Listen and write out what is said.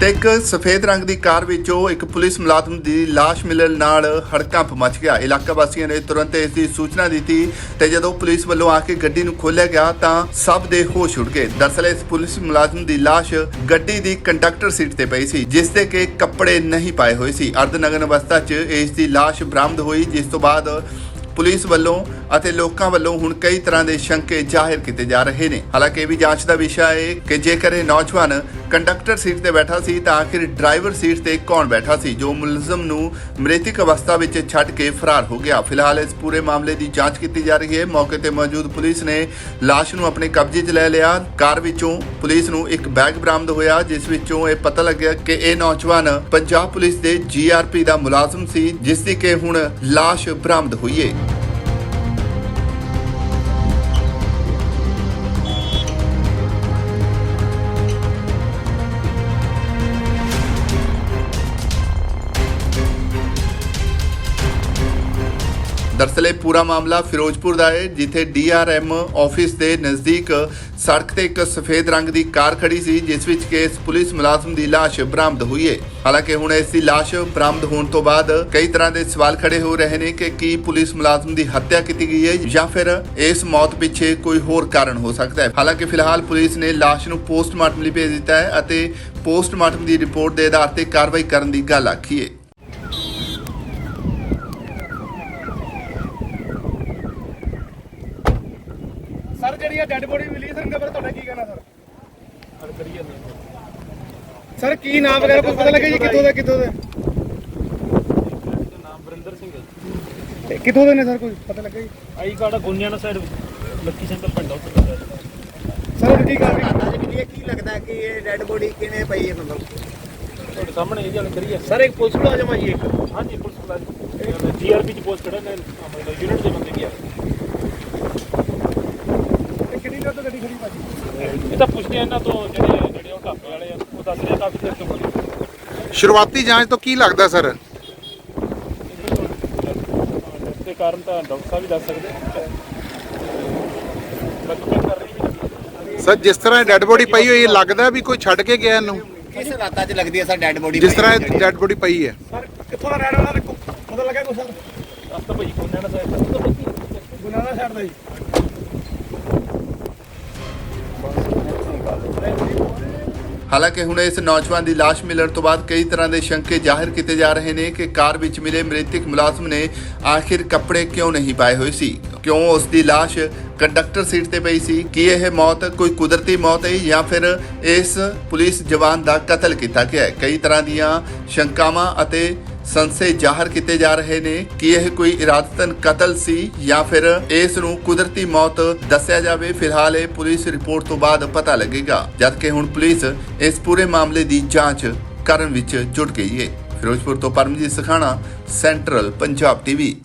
ਤੇ ਇੱਕ ਸਫੇਦ ਰੰਗ ਦੀ ਕਾਰ ਵਿੱਚੋਂ ਇੱਕ ਪੁਲਿਸ ਮੁਲਾਜ਼ਮ ਦੀ ਲਾਸ਼ ਮਿਲਣ ਨਾਲ ਹੜਕੰਪ ਮਚ ਗਿਆ। ਇਲਾਕਾ ਵਾਸੀਆਂ ਨੇ ਤੁਰੰਤ ਇਸ ਦੀ ਸੂਚਨਾ ਦਿੱਤੀ ਤੇ ਜਦੋਂ ਪੁਲਿਸ ਵੱਲੋਂ ਆ ਕੇ ਗੱਡੀ ਨੂੰ ਖੋਲ੍ਹਿਆ ਗਿਆ ਤਾਂ ਸਭ ਦੇ ਹੋਸ਼ ਉੱਡ ਗਏ। ਦਰਅਸਲ ਇਸ ਪੁਲਿਸ ਮੁਲਾਜ਼ਮ ਦੀ ਲਾਸ਼ ਗੱਡੀ ਦੀ ਕੰਡਕਟਰ ਸੀਟ ਤੇ ਪਈ ਸੀ, ਜਿਸ ਤੇ ਕਿ ਕੱਪੜੇ ਨਹੀਂ ਪਾਏ ਹੋਏ ਸੀ। ਅਰਧਨਗਨ ਅਵਸਥਾ 'ਚ ਇਸ ਦੀ ਲਾਸ਼ ਬਰਾਮਦ ਹੋਈ, ਜਿਸ ਤੋਂ ਬਾਅਦ ਪੁਲਿਸ ਵੱਲੋਂ ਅਤੇ ਲੋਕਾਂ ਵੱਲੋਂ ਹੁਣ ਕਈ ਤਰ੍ਹਾਂ ਦੇ ਸ਼ੰਕੇ ਜ਼ਾਹਿਰ ਕੀਤੇ ਜਾ ਰਹੇ ਨੇ। ਹਾਲਾਂਕਿ ਇਹ ਵੀ ਜਾਂਚ ਦਾ ਵਿਸ਼ਾ ਹੈ ਕਿ ਜੇਕਰ ਇਹ ਨੌਜਵਾਨ ਕੰਡਕਟਰ ਸੀਟ ਤੇ ਬੈਠਾ ਸੀ ਤਾਂ ਆਖਿਰ ਡਰਾਈਵਰ ਸੀਟ ਤੇ ਕੌਣ ਬੈਠਾ ਸੀ, ਜੋ ਮੁਲਜ਼ਮ ਨੂੰ ਮ੍ਰਿਤਕ ਅਵਸਥਾ ਵਿੱਚ ਛੱਡ ਕੇ ਫਰਾਰ ਹੋ ਗਿਆ। ਫਿਲਹਾਲ ਇਸ ਪੂਰੇ ਮਾਮਲੇ ਦੀ ਜਾਂਚ ਕੀਤੀ ਜਾ ਰਹੀ ਹੈ। ਮੌਕੇ ਤੇ ਮੌਜੂਦ ਪੁਲਿਸ ਨੇ ਲਾਸ਼ ਨੂੰ ਆਪਣੇ ਕਬਜ਼ੇ 'ਚ ਲੈ ਲਿਆ। ਕਾਰ ਵਿੱਚੋਂ ਪੁਲਿਸ ਨੂੰ ਇੱਕ ਬੈਗ ਬਰਾਮਦ ਹੋਇਆ, ਜਿਸ ਵਿੱਚੋਂ ਇਹ ਪਤਾ ਲੱਗਿਆ ਕਿ ਇਹ ਨੌਜਵਾਨ ਪੰਜਾਬ ਪੁਲਿਸ ਦੇ ਜੀਆਰਪੀ ਦਾ ਮੁਲਾਜ਼ਮ ਸੀ, ਜਿਸ ਦੀ ਕਿ ਹੁਣ ਲਾਸ਼ ਬਰਾਮਦ ਹੋਈ ਹੈ ਦਰਅਸਲ ਇਹ ਪੂਰਾ ਮਾਮਲਾ ਫਿਰੋਜ਼ਪੁਰ ਦਾ ਹੈ, ਜਿੱਥੇ ਡੀਆਰਐਮ ਆਫਿਸ ਦੇ ਨਜ਼ਦੀਕ ਸੜਕ ਤੇ ਇੱਕ ਸਫੇਦ ਰੰਗ ਦੀ ਕਾਰ ਖੜੀ ਸੀ, ਜਿਸ ਵਿੱਚ ਕਿ ਇਸ ਪੁਲਿਸ ਮੁਲਾਜ਼ਮ ਦੀ ਲਾਸ਼ ਬਰਾਮਦ ਹੋਈ ਹੈ। ਹਾਲਾਂਕਿ ਹੁਣ ਇਸ ਦੀ ਲਾਸ਼ ਬਰਾਮਦ ਹੋਣ ਤੋਂ ਬਾਅਦ ਕਈ ਤਰ੍ਹਾਂ ਦੇ ਸਵਾਲ ਖੜੇ ਹੋ ਰਹੇ ਨੇ ਕਿ ਕੀ ਪੁਲਿਸ ਮੁਲਾਜ਼ਮ ਦੀ ਹੱਤਿਆ ਕੀਤੀ ਗਈ ਹੈ ਜਾਂ ਫਿਰ ਇਸ ਮੌਤ ਪਿੱਛੇ ਕੋਈ ਹੋਰ ਕਾਰਨ ਹੋ ਸਕਦਾ ਹੈ। ਹਾਲਾਂਕਿ ਫਿਲਹਾਲ ਪੁਲਿਸ ਨੇ ਲਾਸ਼ ਨੂੰ ਪੋਸਟਮਾਰਟਮ ਲਈ ਭੇਜ ਦਿੱਤਾ ਹੈ ਅਤੇ ਪੋਸਟਮਾਰਟਮ ਦੀ ਰਿਪੋਰਟ ਦੇ ਆਧਾਰ ਤੇ ਕਾਰਵਾਈ ਕਰਨ ਦੀ ਗੱਲ ਆਖੀ ਹੈ। ਜਿਹੜੀ ਇਹ ਡੈੱਡ ਬੋਡੀ ਮਿਲੀ ਸਰ ਖਬਰ ਤੁਹਾਡਾ ਕੀ ਕਹਿਣਾ ਸਰ? ਸਰ ਕੀ ਨਾਮ ਵਗੈਰਾ ਕੁਝ ਪਤਾ ਲੱਗਿਆ ਜੀ? ਕਿੱਥੋਂ ਦਾ ਕਿੱਥੋਂ ਦਾ? ਨਾਮ ਵਰਿੰਦਰ ਸਿੰਘ ਹੈ ਤੇ ਕਿੱਥੋਂ ਦੇ ਨੇ ਸਰ ਕੁਝ ਪਤਾ ਲੱਗਿਆ ਜੀ? ਆਈ ਕਾੜਾ ਗੁੰਨਿਆਣਾ ਸਾਈਡ ਲੱਕੀ ਸੈਂਟਰ ਪਿੰਡ ਉੱਥੇ ਦਾ ਸਰ ਕੀ ਕਰ ਅੱਜ ਵੀ ਕੀ ਲੱਗਦਾ ਕਿ ਇਹ ਡੈੱਡ ਬੋਡੀ ਕਿਵੇਂ ਪਈ ਹੈ ਮਤਲਬ? ਤੁਹਾਡੇ ਸਾਹਮਣੇ ਇਹ ਗੱਲ ਕਰੀ ਹੈ ਸਰ ਇੱਕ ਪੁਲਿਸ ਮੁਲਾਜ਼ਮ ਆ ਜੀ ਇੱਕ। ਹਾਂਜੀ ਪੁਲਿਸ ਮੁਲਾਜ਼ਮ। ਜੀਆਰਪੀ ਚ ਪੋਸਟ ਖੜਾ ਨੇ ਯੂਨਿਟ ਦੇ ਬੰਦੇ ਗਿਆ ਕਿੰਨੀ ਦੇਰ ਤੋਂ ਗੱਡੀ ਖੜੀ ਭਾਜੀ ਇਹ ਤਾਂ ਪੁੱਛਦੇ ਆ ਇਹਨਾਂ ਤੋਂ ਜਿਹੜੇ ਜਿਹੜੇ ਉਹ ਢਾਬੇ ਵਾਲੇ ਆ ਉਹ ਦੱਸ ਰਹੇ ਆ ਕਾਫੀ ਦੇਰ ਤੋਂ ਬਣੀ ਸ਼ੁਰੂਆਤੀ ਜਾਂਚ ਤੋਂ ਕੀ ਲੱਗਦਾ ਸਰ? ਦੇ ਕਾਰਨ ਤਾਂ ਡਾਕਟਰ ਸਾਹਿਬ ਵੀ ਦੱਸ ਸਕਦੇ ਕਰ ਰਹੀ ਸਰ ਜਿਸ ਤਰ੍ਹਾਂ ਡੈੱਡ ਬੋਡੀ ਪਈ ਹੋਈ ਹੈ ਲੱਗਦਾ ਵੀ ਕੋਈ ਛੱਡ ਕੇ ਗਿਆ ਇਹਨੂੰ? ਕਿਸ ਰਾਤਾਂ 'ਚ ਲੱਗਦੀ ਹੈ ਸਰ ਡੈੱਡ ਬੋਡੀ ਜਿਸ ਤਰ੍ਹਾਂ ਡੈੱਡ ਬੋਡੀ ਪਈ ਹੈ। ਸਰ ਕਿੱਥੋਂ ਦਾ ਰਹਿਣ ਵਾਲਾ? ਦੇਖੋ ਪਤਾ ਲੱਗਾ ਕੁਛ? ਸਰ ਰਸਤਾ ਭਾਈ ਗੁੰਨਿਆਣਾ ਸਾਈਡ ਗੁਨਾਹ ਦਾ ਜੀ। ਹਾਲਾਂਕਿ ਹੁਣ ਇਸ ਨੌਜਵਾਨ ਦੀ ਲਾਸ਼ ਮਿਲਣ ਤੋਂ ਬਾਅਦ ਕਈ ਤਰ੍ਹਾਂ ਦੇ ਸ਼ੰਕੇ ਜ਼ਾਹਿਰ ਕੀਤੇ ਜਾ ਰਹੇ ਨੇ ਕਿ ਕਾਰ ਵਿੱਚ ਮਿਲੇ ਮ੍ਰਿਤਕ ਮੁਲਾਜ਼ਮ ਨੇ ਆਖਿਰ ਕੱਪੜੇ ਕਿਉਂ ਨਹੀਂ ਪਾਏ ਹੋਏ ਸੀ? ਕਿਉਂ ਉਸ ਦੀ ਲਾਸ਼ ਕੰਡਕਟਰ ਸੀਟ ਤੇ ਪਈ ਸੀ? ਕੀ ਇਹ ਮੌਤ ਕੋਈ ਕੁਦਰਤੀ ਮੌਤ ਹੈ ਜਾਂ ਫਿਰ ਇਸ ਪੁਲਿਸ ਜਵਾਨ ਦਾ ਕਤਲ ਕੀਤਾ ਗਿਆ ਹੈ? ਕਈ ਤਰ੍ਹਾਂ ਦੀਆਂ ਸ਼ੰਕਾਵਾਂ ਅਤੇ ਸੰਸੇ ਜ਼ਾਹਰ ਕੀਤੇ ਜਾ ਰਹੇ ਨੇ ਕਿ ਇਹ ਕੋਈ ਇਰਾਦਤਨ ਕਤਲ ਸੀ ਜਾਂ ਫਿਰ ਇਸ ਨੂੰ ਕੁਦਰਤੀ ਮੌਤ ਦੱਸਿਆ ਜਾਵੇ, ਫਿਲਹਾਲ ਇਹ ਪੁਲਿਸ ਰਿਪੋਰਟ ਤੋਂ ਬਾਅਦ ਪਤਾ ਲੱਗੇਗਾ। ਜਦਕਿ ਹੁਣ ਪੁਲਿਸ ਇਸ ਪੂਰੇ ਮਾਮਲੇ ਦੀ ਜਾਂਚ ਕਰਨ ਵਿੱਚ ਜੁਟ ਗਈ ਹੈ। ਫਿਰੋਜ਼ਪੁਰ ਤੋਂ ਪਰਮਜੀਤ ਸਖਾਣਾ, ਸੈਂਟਰਲ ਪੰਜਾਬ ਟੀਵੀ।